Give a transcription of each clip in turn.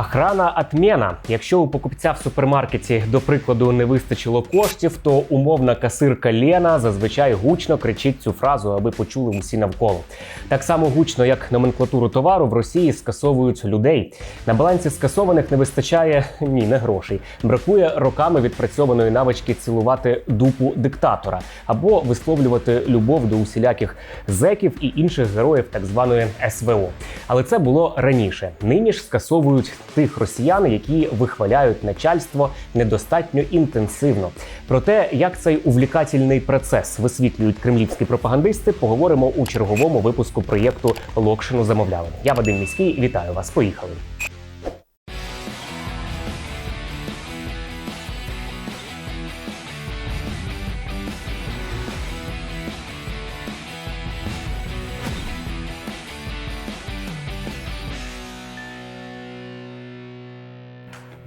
Охрана отмена. Якщо у покупця в супермаркеті, до прикладу, не вистачило коштів, то умовна касирка Лена зазвичай гучно кричить цю фразу, аби почули усі навколо. Так само гучно, як номенклатуру товару, в Росії скасовують людей. На балансі скасованих не вистачає ні, не грошей. Бракує роками відпрацьованої навички цілувати дупу диктатора або висловлювати любов до усіляких зеків і інших героїв так званої СВО. Але це було раніше. Нині ж скасовують тих росіян, які вихваляють начальство недостатньо інтенсивно. Про те, як цей увлікательний процес висвітлюють кремлівські пропагандисти, поговоримо у черговому випуску проєкту Локшину замовляли. Я Вадим Міський, вітаю вас. Поїхали.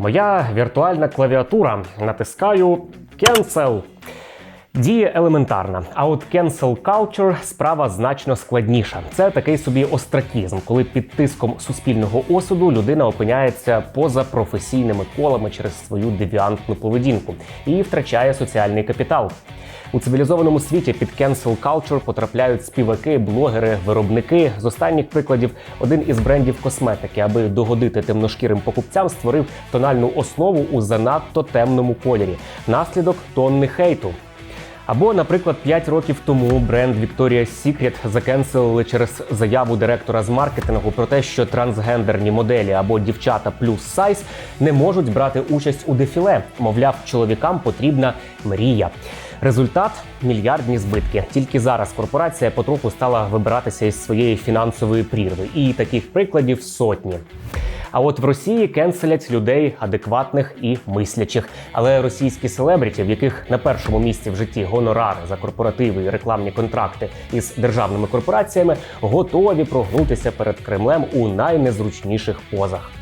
Моя віртуальна клавіатура. Натискаю Cancel. Діє елементарна, а от cancel culture – справа значно складніша. Це такий собі остракізм, коли під тиском суспільного осуду людина опиняється поза професійними колами через свою девіантну поведінку і втрачає соціальний капітал. У цивілізованому світі під cancel culture потрапляють співаки, блогери, виробники. З останніх прикладів один із брендів косметики, аби догодити темношкірим покупцям, створив тональну основу у занадто темному кольорі. Наслідок тонни хейту. Або, наприклад, 5 років тому бренд Victoria's Secret закенселили через заяву директора з маркетингу про те, що трансгендерні моделі або дівчата плюс сайз не можуть брати участь у дефіле. Мовляв, чоловікам потрібна мрія. Результат мільярдні збитки. Тільки зараз корпорація потроху стала вибиратися із своєї фінансової прірви, і таких прикладів сотні. А от в Росії кенселять людей адекватних і мислячих. Але російські селебріті, в яких на першому місці в житті гонорари за корпоративи і рекламні контракти із державними корпораціями, готові прогнутися перед Кремлем у найнезручніших позах.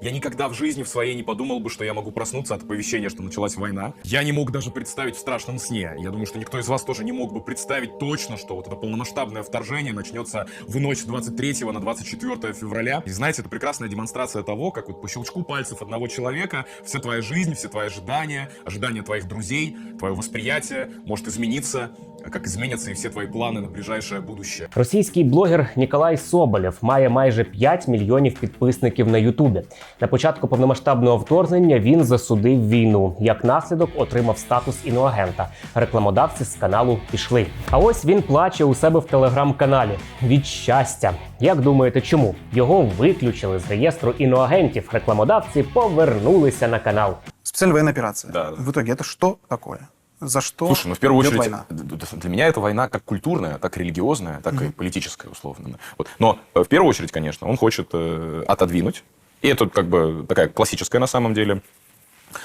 Я никогда в жизни в своей не подумал бы, что я могу проснуться от оповещения, что началась война. Я не мог даже представить в страшном сне. Я думаю, что никто из вас тоже не мог бы представить точно, что вот это полномасштабное вторжение начнется в ночь с 23 на 24 февраля. И знаете, это прекрасная демонстрация того, как вот по щелчку пальцев одного человека вся твоя жизнь, все твои ожидания, ожидания твоих друзей, твое восприятие может измениться, как изменятся и все твои планы на ближайшее будущее. Російський блогер Ніколай Соболєв має майже 5 мільйонів підписників на Ютубі. На початку повномасштабного вторгнення він засудив війну. Як наслідок отримав статус іноагента. Рекламодавці з каналу пішли. А ось він плаче у себе в телеграм-каналі від щастя. Як думаєте, чому його виключили з реєстру іноагентів? Рекламодавці повернулися на канал. Специальная военная операция. Да, да. В итоге это что такое? За что Слушай, ну в первую идет очередь, война? д- д- для меня это война как культурная, так и религиозная, так и политическая, условно. Вот. Но э, в первую очередь, конечно, он хочет э, отодвинуть. И это как бы такая классическая на самом деле,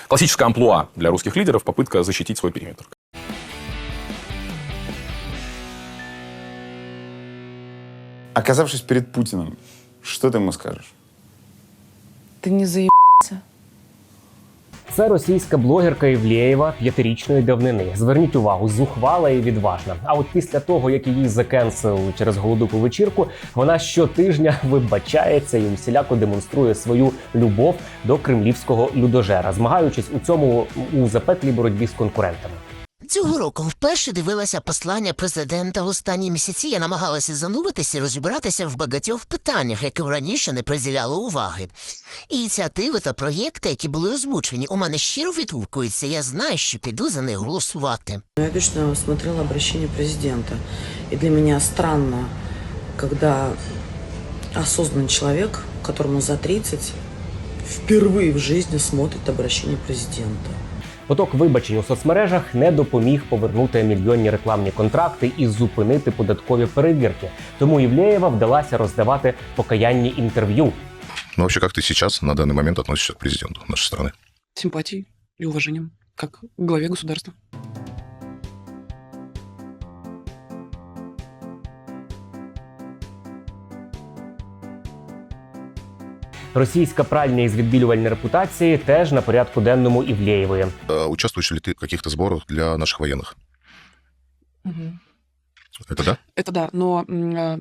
классическая амплуа для русских лидеров, попытка защитить свой периметр. Оказавшись перед Путиным, что ты ему скажешь? Ты не заебался? Це російська блогерка Євлєєва п'ятирічної давнини. Зверніть увагу, зухвала і відважна. А от після того, як її закенсили через голодуку вечірку, вона щотижня вибачається і усіляко демонструє свою любов до кремлівського людожера, змагаючись у цьому у запеклій боротьбі з конкурентами. Цього року вперше дивилася послання президента. Останні місяці я намагалася зануритися і розібратися в багатьох питаннях, яким раніше не приділяла уваги. Ініціативи та проєкти, які були озвучені, у мене щиро відгукуються. Я знаю, що піду за них голосувати. Я лично смотрела обращение президента. И для меня странно, когда осознанный человек, которому за 30, впервые в жизни смотрит обращение президента. Поток вибачень у соцмережах не допоміг повернути мільйонні рекламні контракти і зупинити податкові перевірки. Тому Євлєєва вдалася роздавати покаянні інтерв'ю. Ну, вообще, как ты сейчас на данный момент относишься к президенту нашей страны? симпатией и уважением, как к главе государства. Російська пральня із відбілювальної репутації теж на порядку денному Івлєєвої. Э, Участвуешь ли ты в каких-то сборах для наших военных? Мгм. Это да? Это да, но м, э,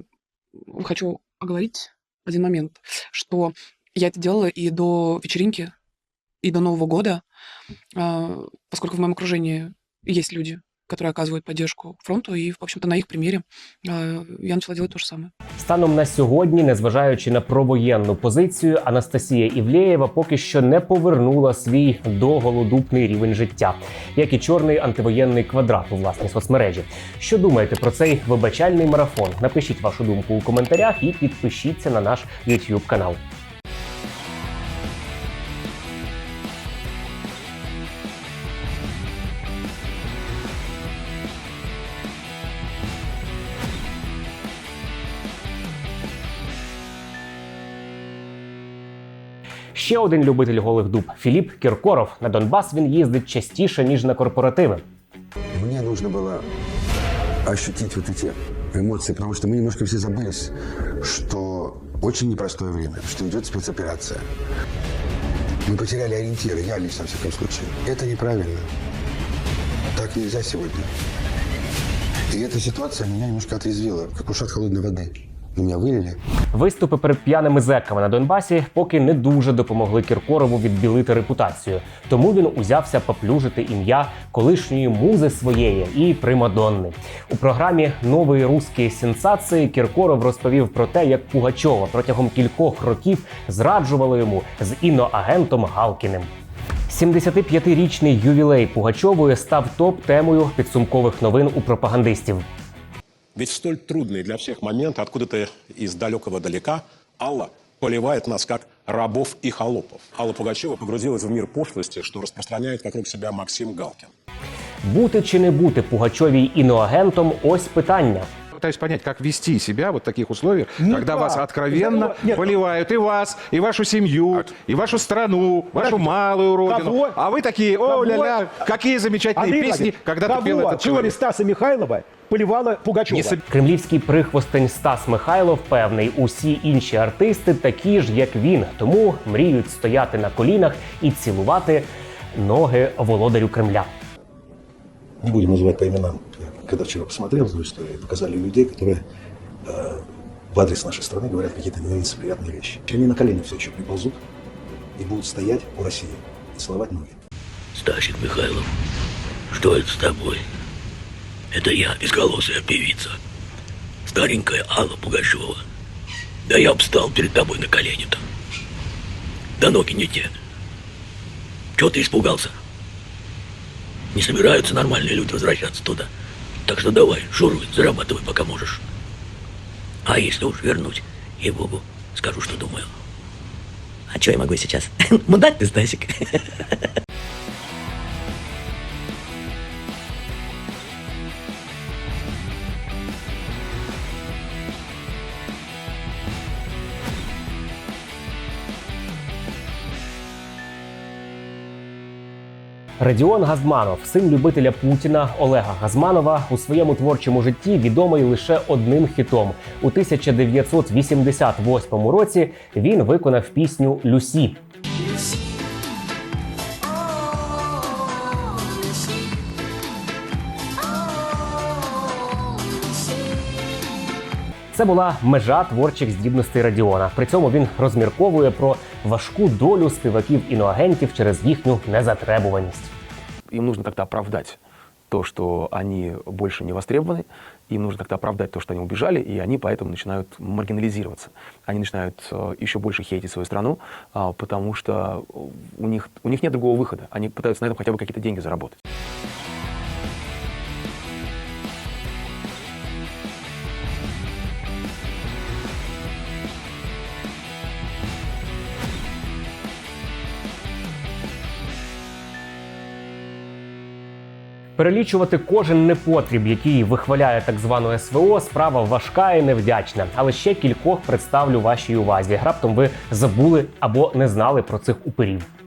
хочу оговорить один момент, что Я это делала и до вечеринки, и до Нового года, а, поскольку в моем окружении есть люди, которые оказывают поддержку фронту, и, в общем-то, на их примере я начала делать то же самое. Станом на сьогодні, незважаючи на провоєнну позицію, Анастасія Івлеєва поки що не повернула свій доголодупний рівень життя, як і чорний антивоєнний квадрат у власній соцмережі. Що думаєте про цей вибачальний марафон? Напишіть вашу думку у коментарях і підпишіться на наш YouTube канал. Ще один любитель голих дуб Філіп Кіркоров. На Донбас він їздить частіше ніж на корпоративи. Мне нужно было ощутить вот эти эмоции, потому что мы немножко все забылись, что очень непростое время, что идет спецоперация. Мы потеряли ориентиры, я лично, в всяком случае. Это неправильно. Так нельзя сегодня. И эта ситуация меня немножко отрезвила, как ушат холодной воды. Меня вылили. Виступи перед п'яними зеками на Донбасі поки не дуже допомогли Кіркорову відбілити репутацію. Тому він узявся поплюжити ім'я колишньої музи своєї і примадонни. У програмі Нової руські сенсації Кіркоров розповів про те, як Пугачова протягом кількох років зраджували йому з іноагентом Галкіним. 75-річний ювілей Пугачової став топ-темою підсумкових новин у пропагандистів. Ведь столь трудный для всех момент, откуда-то из далекого далека, Алла поливает нас как рабов и холопов. Алла Пугачева погрузилась в мир пошлости, что распространяет вокруг себя Максим Галкин. Бути чи не бути Пугачовій іноагентом ось питання. Пытаюсь понять, как вести себя вот в таких условиях, когда вас откровенно поливают и вас, и вашу семью, и вашу страну, вашу малую родину. А вы такие, о, ля-ля, какие замечательные песни, когда ты пел этот человек. Стаса Михайлова поливала Пугачева. Не Кремлівський прихвостень Стас Михайлов певний, усі інші артисти такі ж, як він, тому мріють стояти на колінах і цілувати ноги володарю Кремля. Не будем называть по именам. Я когда вчера посмотрел эту историю, показали людей, которые э, в адрес нашей страны говорят какие-то нелицеприятные вещи. Они на колени все еще приползут и будут стоять у России и целовать ноги. Стасик Михайлов, что это с тобой? Это я, безголосая певица. Старенькая Алла Пугачева. Да я б стал перед тобой на колени-то. Да ноги не те. Чего ты испугался? Не собираются нормальные люди возвращаться туда. Так что давай, шуруй, зарабатывай, пока можешь. А если уж вернуть, ей-богу, скажу, что думаю. А что я могу сейчас? Мудак ты, Стасик. Радіон Газманов, син любителя Путіна Олега Газманова, у своєму творчому житті відомий лише одним хітом. У 1988 році він виконав пісню Люсі. Це була межа творчих здібностей Радіона. При цьому він розмірковує про важку долю співаків іноагентів через їхню незатребуваність. Им нужно как-то оправдать то, что они больше не востребованы, им нужно как-то оправдать то, что они убежали, и они поэтому начинают маргинализироваться. Они начинают э, еще больше хейтить свою страну, а, потому что у них, у них нет другого выхода. Они пытаются на этом хотя бы какие-то деньги заработать. Перелічувати кожен непотріб, який вихваляє так звану СВО, справа важка і невдячна. Але ще кількох представлю вашій увазі. Раптом ви забули або не знали про цих упирів.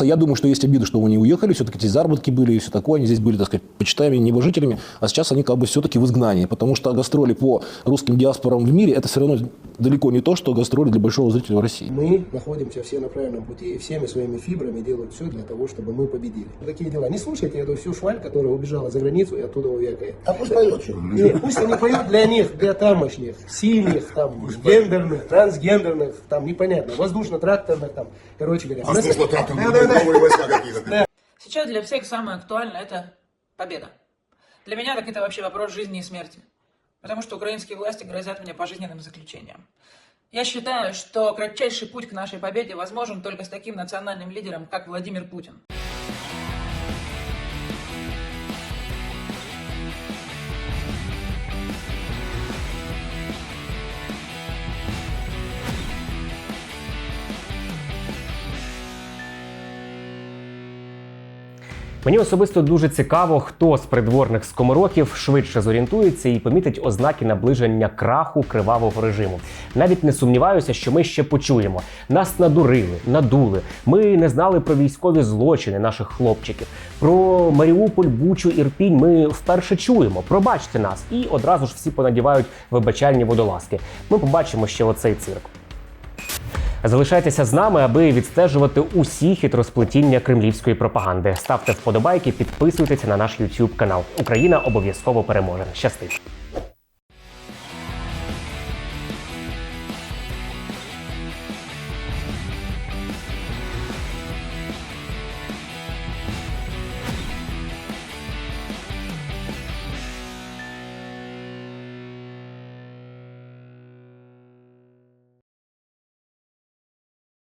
Я думаю, что есть обида, что они уехали, все-таки эти заработки были и все такое, они здесь были, так сказать, почитаемыми небожителями, а сейчас они как бы все-таки в изгнании, потому что гастроли по русским диаспорам в мире это все равно далеко не то, что гастроли для большого зрителя в России. Мы находимся все на правильном пути, и всеми своими фибрами делают все для того, чтобы мы победили. Такие дела. Не слушайте эту всю шваль, которая убежала за границу и оттуда увекает. А пусть поет. Нет, пусть они поют для них, для тамошних, синих, там, гендерных, трансгендерных, там, непонятно, воздушно-тракторных, там, короче говоря. А смысл тракторных новые войска какие-то? Сейчас для всех самое актуальное – это победа. Для меня так это вообще вопрос жизни и смерти. Потому что украинские власти грозят мне пожизненным заключением. Я считаю, что кратчайший путь к нашей победе возможен только с таким национальным лидером, как Владимир Путин. Мені особисто дуже цікаво, хто з придворних скоморохів швидше зорієнтується і помітить ознаки наближення краху кривавого режиму. Навіть не сумніваюся, що ми ще почуємо. Нас надурили, надули. Ми не знали про військові злочини наших хлопчиків. Про Маріуполь, Бучу, Ірпінь ми вперше чуємо. Пробачте нас, і одразу ж всі понадівають вибачальні водолазки. Ми побачимо ще оцей цирк. Залишайтеся з нами, аби відстежувати усі хитросплетіння кремлівської пропаганди. Ставте вподобайки, підписуйтеся на наш YouTube канал. Україна обов'язково переможе. Щастить!